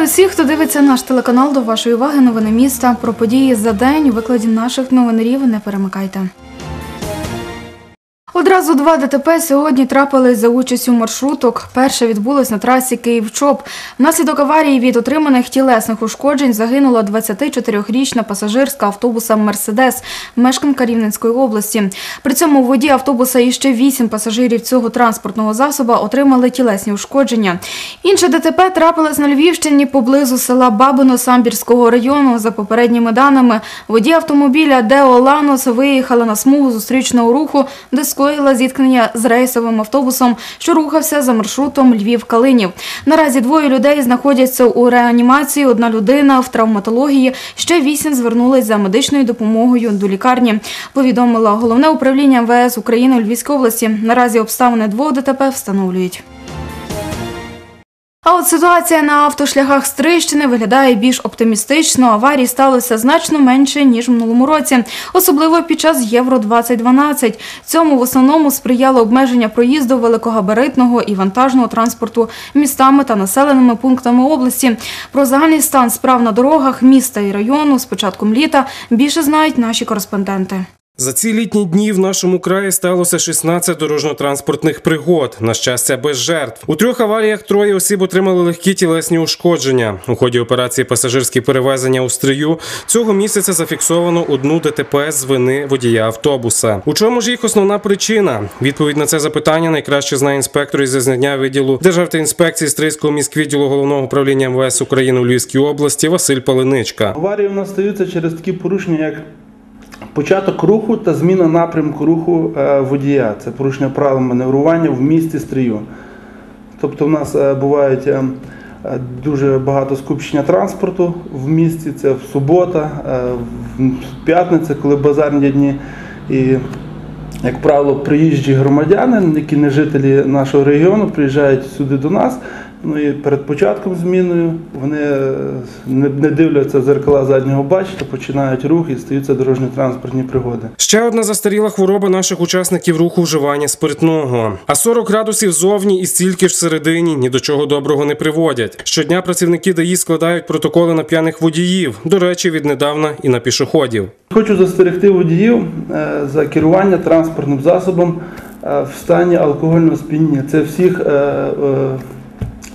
Вітаю усіх, хто дивиться наш телеканал. До вашої уваги новини міста про події за день викладі наших новинарів. Не перемикайте. Одразу два ДТП сьогодні трапились за участю маршруток. Перше відбулось на трасі Київ-Чоп. Внаслідок аварії від отриманих тілесних ушкоджень загинула 24-річна пасажирська автобуса Мерседес, мешканка Рівненської області. При цьому у воді автобуса іще вісім пасажирів цього транспортного засоба отримали тілесні ушкодження. Інше ДТП трапилось на Львівщині поблизу села Бабино Самбірського району. За попередніми даними, водій автомобіля Део Ланос виїхала на смугу зустрічного руху, де скоїла зіткнення з рейсовим автобусом, що рухався за маршрутом Львів-Калинів. Наразі двоє людей знаходяться у реанімації. Одна людина в травматології. Ще вісім звернулись за медичною допомогою до лікарні. Повідомила головне управління МВС України у Львівській області. Наразі обставини двох ДТП встановлюють. А от ситуація на автошляхах Стрищини виглядає більш оптимістично. Аварій сталося значно менше ніж в минулому році, особливо під час Євро 2012 Цьому в основному сприяло обмеження проїзду великогабаритного і вантажного транспорту містами та населеними пунктами області. Про загальний стан справ на дорогах міста і району з початком літа більше знають наші кореспонденти. За ці літні дні в нашому краї сталося 16 дорожньо-транспортних пригод. На щастя, без жертв. У трьох аваріях троє осіб отримали легкі тілесні ушкодження. У ході операції пасажирські перевезення у стрию цього місяця зафіксовано одну ДТП з вини водія автобуса. У чому ж їх основна причина? Відповідь на це запитання найкраще знає інспектор із зазнання відділу Державтоінспекції Стрийського міськвідділу головного управління МВС України у Львівській області Василь Паленичка. Аварії у нас стаються через такі порушення, як початок руху та зміна напрямку руху е, водія. Це порушення правил маневрування в місті стрію. Тобто, в нас е, бувають е, дуже багато скупчення транспорту в місті. Це в субота, в п'ятниця, коли базарні дні. І, як правило, приїжджі громадяни, які не жителі нашого регіону, приїжджають сюди до нас. Ну і перед початком зміною вони е, не, дивляться зеркала заднього бачення, починають рух і стаються дорожньо-транспортні пригоди. Ще одна застаріла хвороба наших учасників руху вживання спиртного. А 40 градусів зовні і стільки ж всередині ні до чого доброго не приводять. Щодня працівники ДАІ складають протоколи на п'яних водіїв. До речі, віднедавна і на пішоходів. Хочу застерегти водіїв е, за керування транспортним засобом е, в стані алкогольного сп'яніння. Це всіх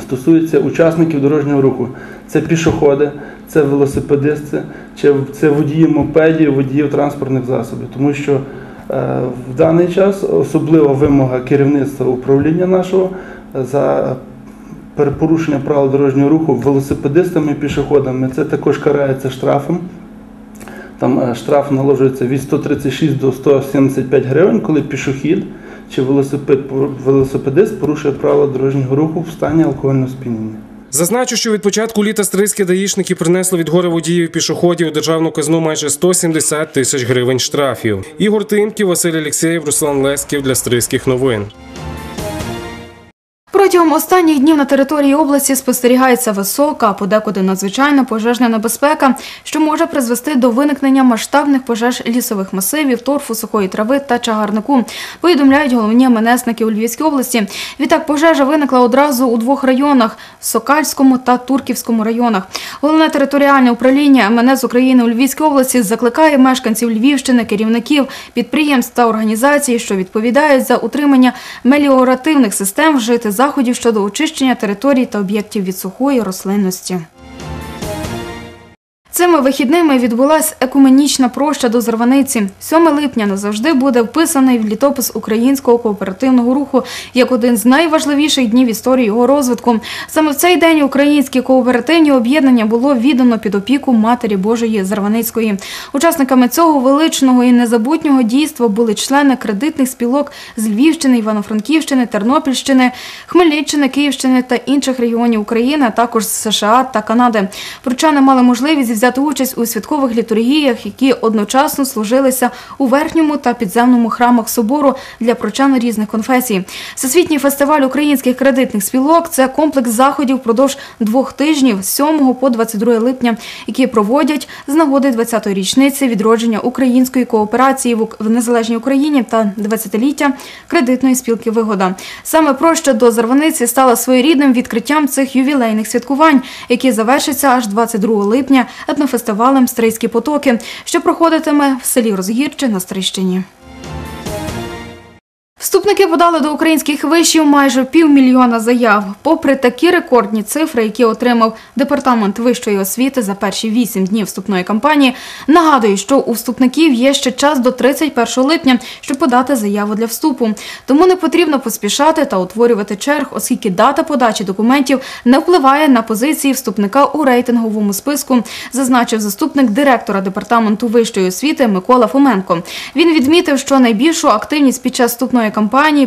стосується учасників дорожнього руху. Це пішоходи, це велосипедисти, це водії мопедів, водіїв транспортних засобів. Тому що е, в даний час особлива вимога керівництва управління нашого е, за перепорушення правил дорожнього руху велосипедистами і пішоходами. Це також карається штрафом. Там е, штраф наложується від 136 до 175 гривень, коли пішохід чи велосипед, велосипедист порушує правила дорожнього руху в стані алкогольного сп'яніння. Зазначу, що від початку літа стрийські даїшники принесли від гори водіїв пішоходів у державну казну майже 170 тисяч гривень штрафів. Ігор Тимків, Василь Алєксєєв, Руслан Лесків для стрийських новин. Протягом останніх днів на території області спостерігається висока, а подекуди надзвичайна пожежна небезпека, що може призвести до виникнення масштабних пожеж лісових масивів, торфу, сухої трави та чагарнику. Повідомляють головні МНСники у Львівській області. Відтак пожежа виникла одразу у двох районах Сокальському та Турківському районах. Головне територіальне управління МНС України у Львівській області закликає мешканців Львівщини, керівників підприємств та організацій, що відповідають за утримання меліоративних систем, вжити заходів щодо очищення територій та об'єктів від сухої рослинності. Цими вихідними відбулася екуменічна проща до Зарваниці. 7 липня назавжди буде вписаний в літопис українського кооперативного руху як один з найважливіших днів історії його розвитку. Саме в цей день українські кооперативні об'єднання було віддано під опіку Матері Божої Зарваницької. Учасниками цього величного і незабутнього дійства були члени кредитних спілок з Львівщини, Івано-Франківщини, Тернопільщини, Хмельниччини, Київщини та інших регіонів України, а також з США та Канади. Прочани мали можливість взяти взяти участь у святкових літургіях, які одночасно служилися у верхньому та підземному храмах собору для прочан різних конфесій. Всесвітній фестиваль українських кредитних спілок це комплекс заходів впродовж двох тижнів з 7 по 22 липня, які проводять з нагоди 20-ї річниці відродження української кооперації в незалежній Україні та 20-ліття кредитної спілки Вигода. Саме проща до Зарваниці стала своєрідним відкриттям цих ювілейних святкувань, які завершаться аж 22 липня етнофестивалем Стрийські потоки, що проходитиме в селі Розгірче на Стрийщині. Вступники подали до українських вишів майже півмільйона заяв. Попри такі рекордні цифри, які отримав департамент вищої освіти за перші вісім днів вступної кампанії, нагадую, що у вступників є ще час до 31 липня, щоб подати заяву для вступу. Тому не потрібно поспішати та утворювати черг, оскільки дата подачі документів не впливає на позиції вступника у рейтинговому списку, зазначив заступник директора департаменту вищої освіти Микола Фоменко. Він відмітив, що найбільшу активність під час вступної кампанії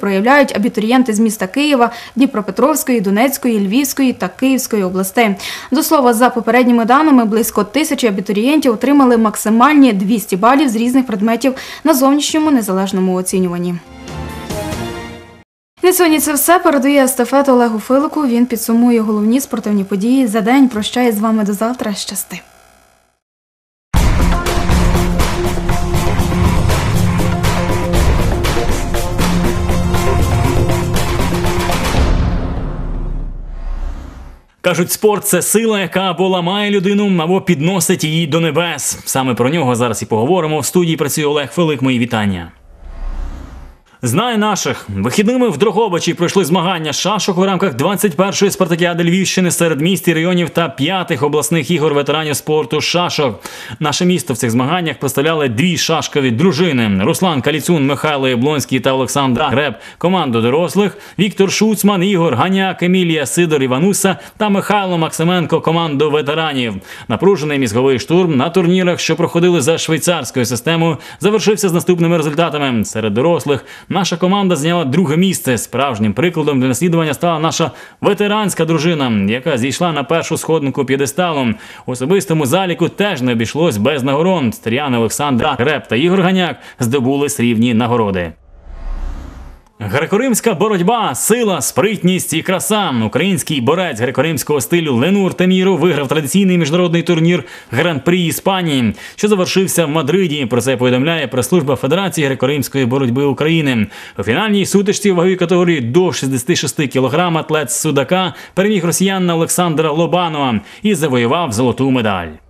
проявляють абітурієнти з міста Києва, Дніпропетровської, Донецької, Львівської та Київської областей. До слова, за попередніми даними, близько тисячі абітурієнтів отримали максимальні 200 балів з різних предметів на зовнішньому незалежному оцінюванні. На сьогодні це все. Передає естафету Олегу Филику. Він підсумує головні спортивні події за день. Прощає з вами до завтра. Щасти. Кажуть, спорт це сила, яка або ламає людину, або підносить її до небес. Саме про нього зараз і поговоримо. В студії працює Олег Филик. Мої вітання. Знає наших вихідними в Дрогобичі пройшли змагання шашок у рамках 21-ї спартакіади Львівщини серед міст і районів та п'ятих обласних ігор ветеранів спорту шашок. Наше місто в цих змаганнях представляли дві шашкові дружини: Руслан Каліцун, Михайло Яблонський та Олександр Греб. Команду дорослих Віктор Шуцман, Ігор Ганяк, Емілія Сидор Івануса та Михайло Максименко. Команду ветеранів. Напружений мізговий штурм на турнірах, що проходили за швейцарською системою, завершився з наступними результатами. Серед дорослих наша команда зняла друге місце. Справжнім прикладом для наслідування стала наша ветеранська дружина, яка зійшла на першу сходнику п'єдесталу. Особистому заліку теж не обійшлось без нагород. Стріян Олександра Греб та Ігор Ганяк здобули срібні нагороди. Греко-римська боротьба, сила, спритність і краса. Український борець греко-римського стилю Ленур Теміро виграв традиційний міжнародний турнір Гран-прі Іспанії, що завершився в Мадриді. Про це повідомляє прес-служба Федерації греко-римської боротьби України. У фінальній сутичці ваговій категорії до 66 кг атлет Судака переміг росіянина Олександра Лобанова і завоював золоту медаль.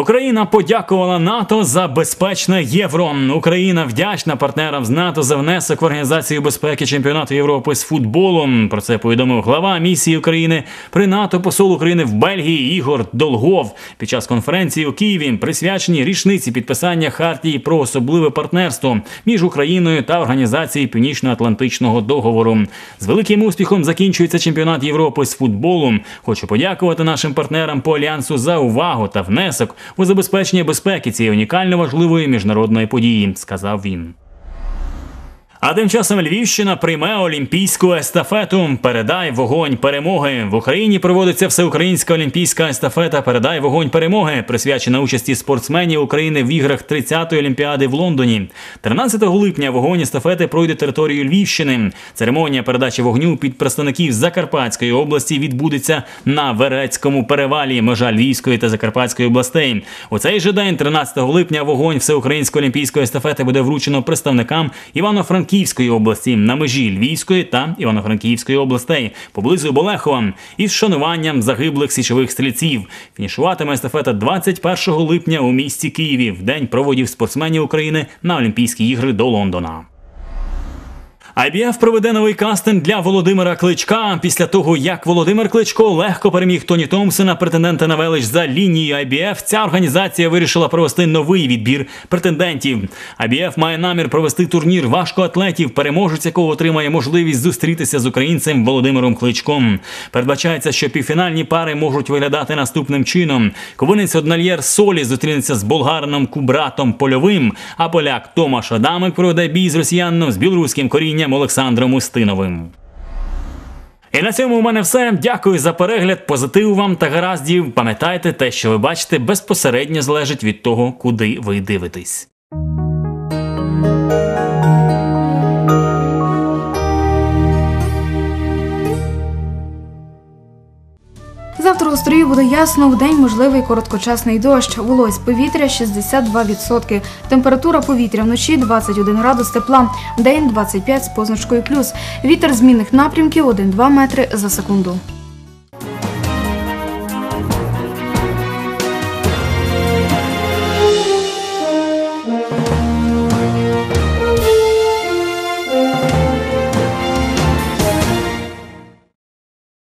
Україна подякувала НАТО за безпечне євро. Україна вдячна партнерам з НАТО за внесок в організацію безпеки чемпіонату Європи з футболу. Про це повідомив глава місії України при НАТО посол України в Бельгії Ігор Долгов під час конференції у Києві, присвяченій річниці підписання хартії про особливе партнерство між Україною та організацією Північно-Атлантичного договору. З великим успіхом закінчується чемпіонат Європи з футболу. Хочу подякувати нашим партнерам по альянсу за увагу та внесок у забезпечення безпеки цієї унікально важливої міжнародної події, сказав він. А тим часом Львівщина прийме олімпійську естафету. Передай вогонь перемоги. В Україні проводиться всеукраїнська олімпійська естафета Передай вогонь перемоги, присвячена участі спортсменів України в іграх 30-ї олімпіади в Лондоні. 13 липня вогонь естафети пройде територією Львівщини. Церемонія передачі вогню під представників Закарпатської області відбудеться на Верецькому перевалі, межа Львівської та Закарпатської областей. У цей же день, 13 липня, вогонь всеукраїнської олімпійської естафети буде вручено представникам Івано-Франківської області на межі Львівської та Івано-Франківської областей поблизу Болехова із шануванням загиблих січових стрільців. Фінішуватиме естафета 21 липня у місті Києві в день проводів спортсменів України на Олімпійські ігри до Лондона. IBF проведе новий кастинг для Володимира Кличка після того, як Володимир Кличко легко переміг Тоні Томпсона, претендента на велич за лінією IBF, Ця організація вирішила провести новий відбір претендентів. IBF має намір провести турнір важкоатлетів, переможець якого отримає можливість зустрітися з українцем Володимиром Кличком. Передбачається, що півфінальні пари можуть виглядати наступним чином: ковинець Однальєр Солі зустрінеться з болгарином Кубратом Польовим, а поляк Томаш Адамик проведе бій з росіянином з білоруським корінням Олександром Устиновим. І на цьому у мене все. Дякую за перегляд, позитиву вам та гараздів. Пам'ятайте, те, що ви бачите, безпосередньо залежить від того, куди ви дивитесь. Завтра буде ясно, в день можливий короткочасний дощ. Волось повітря 62%. Температура повітря вночі 21 градус тепла, день 25 з позначкою плюс. Вітер змінних напрямків 1-2 метри за секунду.